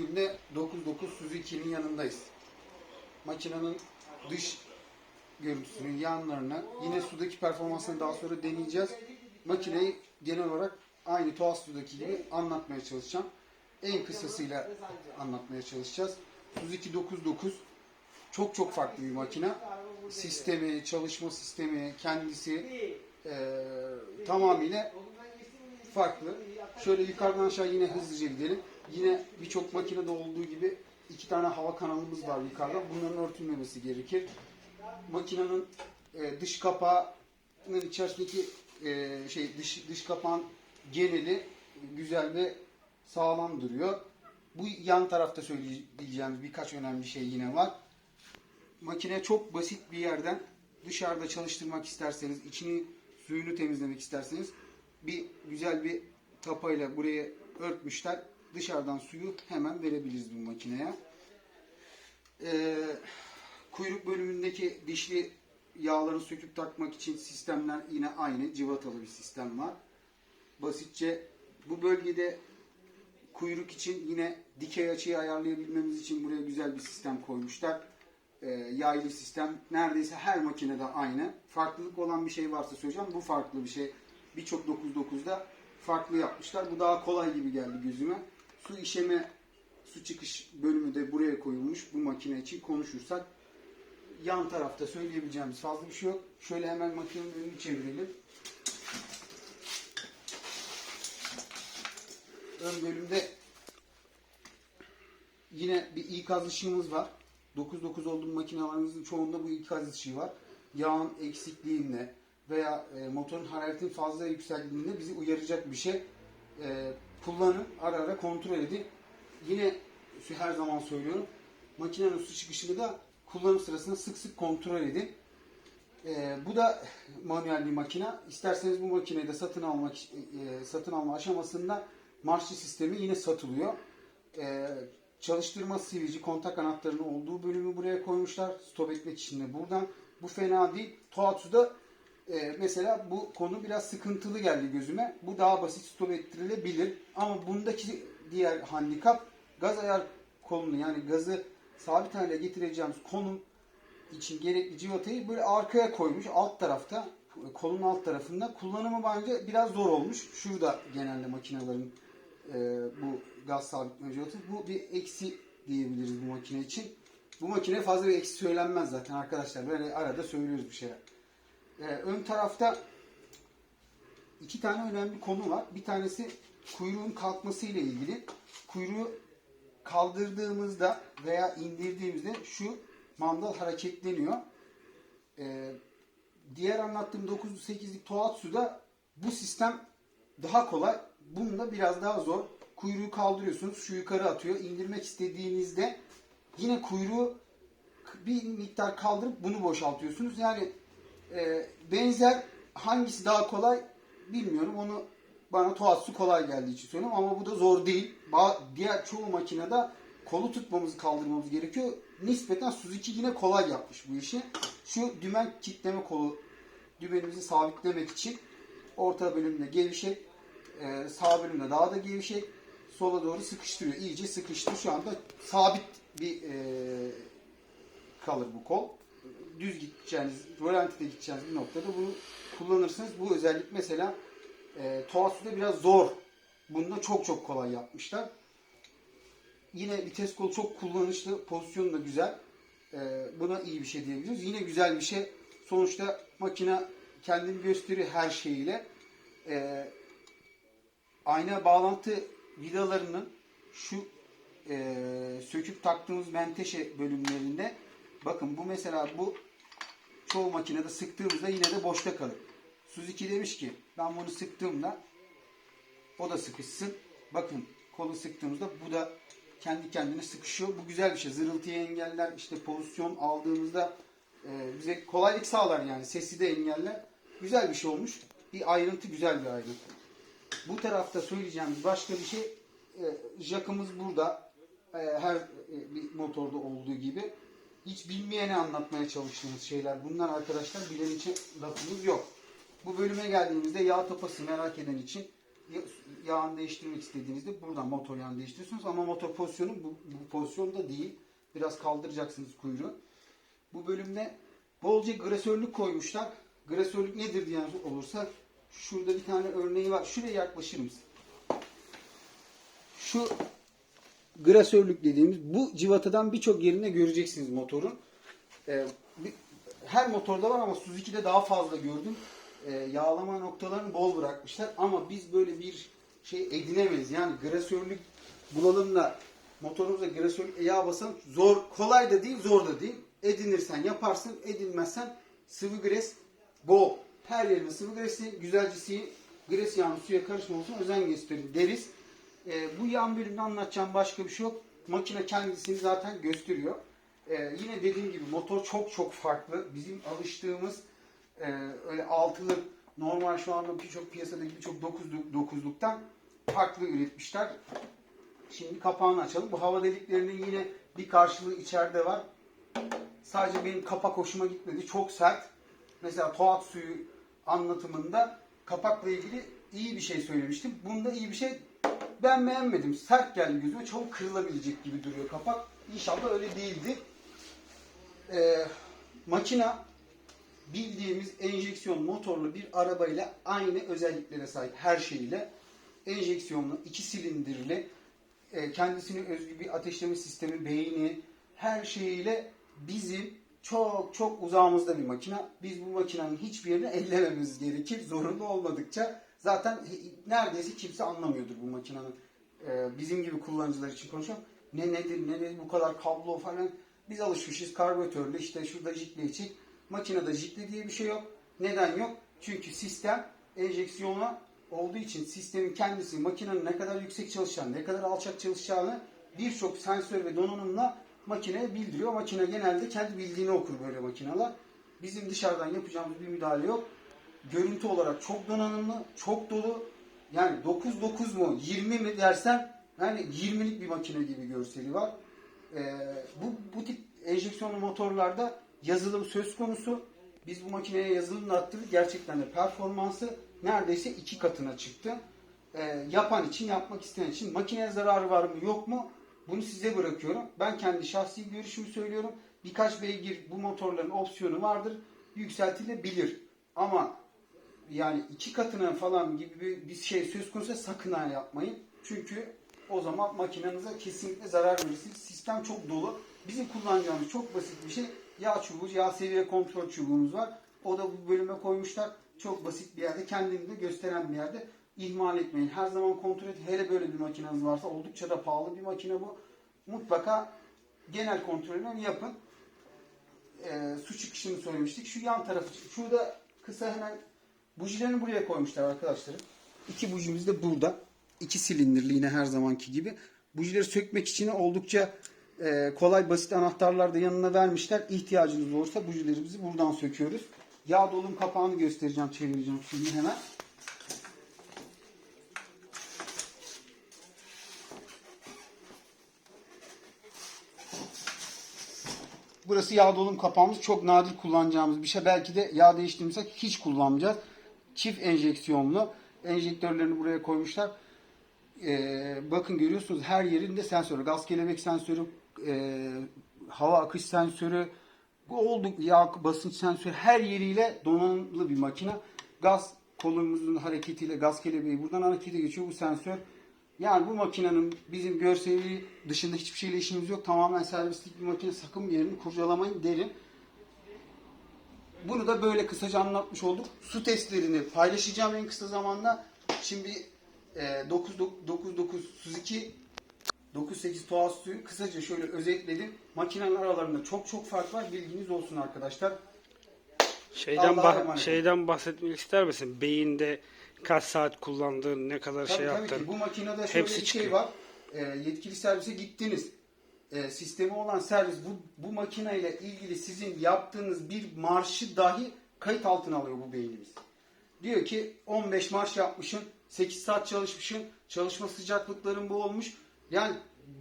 Bugün de 99 Suzuki'nin yanındayız. Makinenin dış görüntüsünü, yanlarını, yine sudaki performansını daha sonra deneyeceğiz. Makineyi genel olarak aynı Toas sudaki gibi anlatmaya çalışacağım. En kısasıyla anlatmaya çalışacağız. Suzuki 99 çok çok farklı bir makine. Sistemi, çalışma sistemi, kendisi eee tamamıyla farklı. Şöyle yukarıdan aşağı yine hızlıca gidelim. Yine birçok makinede olduğu gibi iki tane hava kanalımız var yukarıda. Bunların örtülmemesi gerekir. Makinenin e, dış kapağının içerisindeki e, şey dış dış kapağın geneli güzel ve sağlam duruyor. Bu yan tarafta söyleyeceğimiz birkaç önemli şey yine var. Makine çok basit bir yerden dışarıda çalıştırmak isterseniz, içini suyunu temizlemek isterseniz bir güzel bir tapayla buraya örtmüşler. Dışarıdan suyu hemen verebiliriz bu makineye. Ee, kuyruk bölümündeki dişli yağları söküp takmak için sistemler yine aynı. Civatalı bir sistem var. Basitçe bu bölgede kuyruk için yine dikey açıyı ayarlayabilmemiz için buraya güzel bir sistem koymuşlar. Ee, yaylı sistem neredeyse her makinede aynı. Farklılık olan bir şey varsa söyleyeceğim. Bu farklı bir şey. Birçok 9.9'da farklı yapmışlar. Bu daha kolay gibi geldi gözüme. Su işeme, su çıkış bölümü de buraya koyulmuş bu makine için konuşursak. Yan tarafta söyleyebileceğimiz fazla bir şey yok. Şöyle hemen makinenin önünü çevirelim. Ön bölümde yine bir ikaz ışığımız var. 9.9 olduğu makinelerimizin çoğunda bu ikaz ışığı var. Yağın eksikliğinde veya e, motorun hararetin fazla yükseldiğinde bizi uyaracak bir şey. E, kullanın, ara ara kontrol edin. Yine her zaman söylüyorum. Makinenin su çıkışını da kullanım sırasında sık sık kontrol edin. E, bu da manuel bir makine. İsterseniz bu makineyi de satın almak e, satın alma aşamasında marşlı sistemi yine satılıyor. E, çalıştırma sivici, kontak anahtarının olduğu bölümü buraya koymuşlar. Stop etmek için de buradan. Bu fena değil. Tohatsu'da e, mesela bu konu biraz sıkıntılı geldi gözüme. Bu daha basit stop ettirilebilir. Ama bundaki diğer handikap gaz ayar kolunu yani gazı sabit hale getireceğimiz konum için gerekli civatayı böyle arkaya koymuş alt tarafta kolun alt tarafında kullanımı bence biraz zor olmuş. Şurada genelde makinelerin e, bu gaz sabitleme civatası. Bu bir eksi diyebiliriz bu makine için. Bu makine fazla bir eksi söylenmez zaten arkadaşlar. Böyle arada söylüyoruz bir şeyler. E, ön tarafta iki tane önemli konu var. Bir tanesi kuyruğun kalkması ile ilgili. Kuyruğu kaldırdığımızda veya indirdiğimizde şu mandal hareketleniyor. Ee, diğer anlattığım 908'lik Tohatsu'da bu sistem daha kolay. Bunda biraz daha zor. Kuyruğu kaldırıyorsunuz. Şu yukarı atıyor. İndirmek istediğinizde yine kuyruğu bir miktar kaldırıp bunu boşaltıyorsunuz. Yani e, benzer hangisi daha kolay bilmiyorum. Onu bana Tohatsu kolay geldiği için söylüyorum ama bu da zor değil. Ba- Diğer çoğu makinede kolu tutmamızı kaldırmamız gerekiyor. Nispeten Suzuki yine kolay yapmış bu işi. Şu dümen kitleme kolu dümenimizi sabitlemek için orta bölümde gevşek, e, sağ bölümde daha da gevşek, sola doğru sıkıştırıyor. İyice sıkıştı. Şu anda sabit bir e, kalır bu kol. Düz gideceğiniz, rölantide gideceğiniz bir noktada bunu kullanırsınız. Bu özellik mesela e, Tohatsu'da biraz zor. Bunda çok çok kolay yapmışlar. Yine vites kolu çok kullanışlı. Pozisyonu da güzel. E, buna iyi bir şey diyebiliriz. Yine güzel bir şey. Sonuçta makine kendini gösteriyor her şeyiyle. E, ayna bağlantı vidalarının şu e, söküp taktığımız menteşe bölümlerinde bakın bu mesela bu çoğu makinede sıktığımızda yine de boşta kalır. Suzuki demiş ki ben bunu sıktığımda o da sıkışsın. Bakın kolu sıktığımızda bu da kendi kendine sıkışıyor. Bu güzel bir şey. Zırıltıyı engeller. İşte pozisyon aldığımızda e, bize kolaylık sağlar yani. Sesi de engeller. Güzel bir şey olmuş. Bir ayrıntı güzel bir ayrıntı. Bu tarafta söyleyeceğimiz başka bir şey e, jakımız burada. E, her e, bir motorda olduğu gibi. Hiç bilmeyene anlatmaya çalıştığımız şeyler. Bunlar arkadaşlar bilen için lafımız yok. Bu bölüme geldiğimizde yağ tapası merak eden için ya- yağını değiştirmek istediğinizde buradan motor yağını değiştiriyorsunuz ama motor pozisyonu bu, bu pozisyonda değil. Biraz kaldıracaksınız kuyruğu. Bu bölümde bolca grasörlük koymuşlar. Grasörlük nedir diyen olursa şurada bir tane örneği var. Şuraya yaklaşır mısın? Şu grasörlük dediğimiz bu civatadan birçok yerinde göreceksiniz motorun. Ee, bir- her motorda var ama Suzuki'de daha fazla gördüm. Ee, yağlama noktalarını bol bırakmışlar ama biz böyle bir şey edinemeyiz. Yani grasörlük bulalım da motorumuza grasörlük yağ basalım. Zor, kolay da değil, zor da değil. Edinirsen yaparsın, edinmezsen sıvı gres bol. Her yerine sıvı gresi, güzelcesi gres yağını suya karışmamasına özen gösterin deriz. Ee, bu yan bölümde anlatacağım başka bir şey yok. Makine kendisini zaten gösteriyor. Ee, yine dediğim gibi motor çok çok farklı. Bizim alıştığımız e, öyle altılı normal şu anda birçok piyasadaki birçok dokuzluk, dokuzluktan farklı üretmişler. Şimdi kapağını açalım. Bu hava deliklerinin yine bir karşılığı içeride var. Sadece benim kapak hoşuma gitmedi. Çok sert. Mesela Toat suyu anlatımında kapakla ilgili iyi bir şey söylemiştim. Bunda iyi bir şey ben beğenmedim. Sert geldi gözüme. Çabuk kırılabilecek gibi duruyor kapak. İnşallah öyle değildi. Ee, makina bildiğimiz enjeksiyon motorlu bir arabayla aynı özelliklere sahip her şeyiyle. Enjeksiyonlu, iki silindirli, e, kendisine özgü bir ateşleme sistemi, beyni, her şeyiyle bizim çok çok uzağımızda bir makina. Biz bu makinenin hiçbir yerini ellememiz gerekir. Zorunlu olmadıkça zaten neredeyse kimse anlamıyordur bu makinenin. e, bizim gibi kullanıcılar için konuşuyorum. Ne nedir, ne nedir bu kadar kablo falan. Biz alışmışız karbüratörlü işte şurada jikle için. Makinede jikle diye bir şey yok. Neden yok? Çünkü sistem enjeksiyona olduğu için sistemin kendisi makinenin ne kadar yüksek çalışacağını, ne kadar alçak çalışacağını birçok sensör ve donanımla makineye bildiriyor. Makine genelde kendi bildiğini okur böyle makineler. Bizim dışarıdan yapacağımız bir müdahale yok. Görüntü olarak çok donanımlı, çok dolu. Yani 9-9 mu, 20 mi dersen yani 20'lik bir makine gibi görseli var. Ee, bu, bu tip enjeksiyonlu motorlarda yazılım söz konusu. Biz bu makineye yazılımla arttırdık. Gerçekten de performansı neredeyse iki katına çıktı. Ee, yapan için, yapmak isteyen için makineye zararı var mı yok mu? Bunu size bırakıyorum. Ben kendi şahsi görüşümü söylüyorum. Birkaç beygir bu motorların opsiyonu vardır. Yükseltilebilir. Ama yani iki katına falan gibi bir, bir şey söz konusu sakın ha yapmayın. Çünkü o zaman makinenize kesinlikle zarar verirsiniz. Sistem çok dolu. Bizim kullanacağımız çok basit bir şey. Yağ çubuğu, yağ seviye kontrol çubuğumuz var. O da bu bölüme koymuşlar. Çok basit bir yerde, kendini de gösteren bir yerde. İhmal etmeyin. Her zaman kontrol edin. Hele böyle bir makineniz varsa oldukça da pahalı bir makine bu. Mutlaka genel kontrolünü yapın. Ee, su çıkışını söylemiştik. Şu yan tarafı, şurada kısa hemen bujilerini buraya koymuşlar arkadaşlarım. İki bujimiz de burada. İki silindirli yine her zamanki gibi. Bujileri sökmek için oldukça e, kolay basit anahtarlar da yanına vermişler. İhtiyacınız olursa bujilerimizi buradan söküyoruz. Yağ dolum kapağını göstereceğim, çevireceğim şimdi hemen. Burası yağ dolum kapağımız. Çok nadir kullanacağımız bir şey. Belki de yağ değiştirmişsek hiç kullanmayacağız. Çift enjeksiyonlu. Enjektörlerini buraya koymuşlar. Ee, bakın görüyorsunuz her yerinde sensörü. Gaz kelebek sensörü, e, hava akış sensörü, olduk yağ basınç sensörü her yeriyle donanımlı bir makine. Gaz kolumuzun hareketiyle gaz kelebeği buradan harekete geçiyor bu sensör. Yani bu makinenin bizim görseli dışında hiçbir şeyle işimiz yok. Tamamen servislik bir makine. Sakın yerini kurcalamayın derim. Bunu da böyle kısaca anlatmış olduk. Su testlerini paylaşacağım en kısa zamanda. Şimdi e, 999 Suzuki 98 tuhaf suyu kısaca şöyle özetledim. Makinenin aralarında çok çok fark var. Bilginiz olsun arkadaşlar. Şeyden bah- şeyden bahsetmek ister misin? Beyinde kaç saat kullandığın, ne kadar Tabii, şey tabii yaptın. ki bu makinede şöyle Hepsi bir şey çıkıyor. var. E, yetkili servise gittiniz. E, sistemi olan servis bu, bu makineyle ilgili sizin yaptığınız bir marşı dahi kayıt altına alıyor bu beynimiz. Diyor ki 15 marş yapmışsın, 8 saat çalışmışsın, çalışma sıcaklıkların bu olmuş. Yani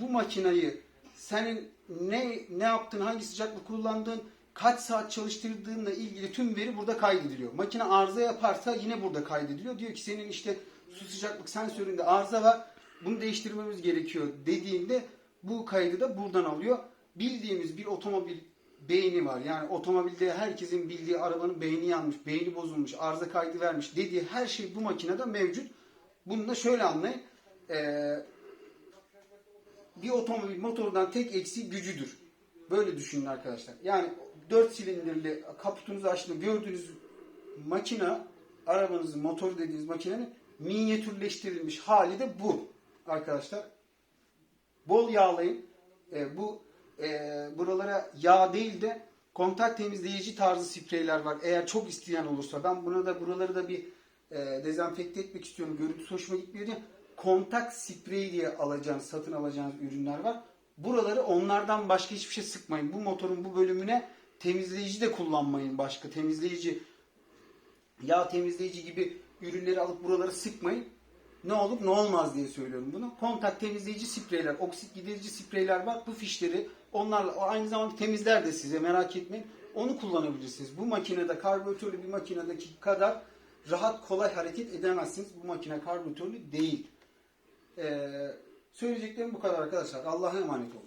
bu makinayı senin ne ne yaptın, hangi sıcaklık kullandın, kaç saat çalıştırdığınla ilgili tüm veri burada kaydediliyor. Makine arıza yaparsa yine burada kaydediliyor. Diyor ki senin işte su sıcaklık sensöründe arıza var. Bunu değiştirmemiz gerekiyor dediğinde bu kaydı da buradan alıyor. Bildiğimiz bir otomobil beyni var. Yani otomobilde herkesin bildiği arabanın beyni yanmış, beyni bozulmuş, arıza kaydı vermiş dediği her şey bu makinede mevcut. Bunu da şöyle anlayın. Ee, bir otomobil motorundan tek eksiği gücüdür. Böyle düşünün arkadaşlar. Yani 4 silindirli kaputunuzu açtığında gördüğünüz makine arabanızın motoru dediğiniz makinenin minyatürleştirilmiş hali de bu arkadaşlar. Bol yağlayın. E, bu e, buralara yağ değil de kontak temizleyici tarzı spreyler var. Eğer çok isteyen olursa ben buna da buraları da bir e, dezenfekte etmek istiyorum. Görüntüsü hoşuma gitmiyor diye kontak spreyi diye alacağınız, satın alacağınız ürünler var. Buraları onlardan başka hiçbir şey sıkmayın. Bu motorun bu bölümüne temizleyici de kullanmayın başka. Temizleyici yağ temizleyici gibi ürünleri alıp buraları sıkmayın. Ne olur ne olmaz diye söylüyorum bunu. Kontak temizleyici spreyler, oksit giderici spreyler var. Bu fişleri onlarla aynı zamanda temizler de size merak etmeyin. Onu kullanabilirsiniz. Bu makinede karbüratörlü bir makinedeki kadar rahat kolay hareket edemezsiniz. Bu makine karbüratörlü değil. Ee, söyleyeceklerim bu kadar arkadaşlar. Allah'a emanet olun.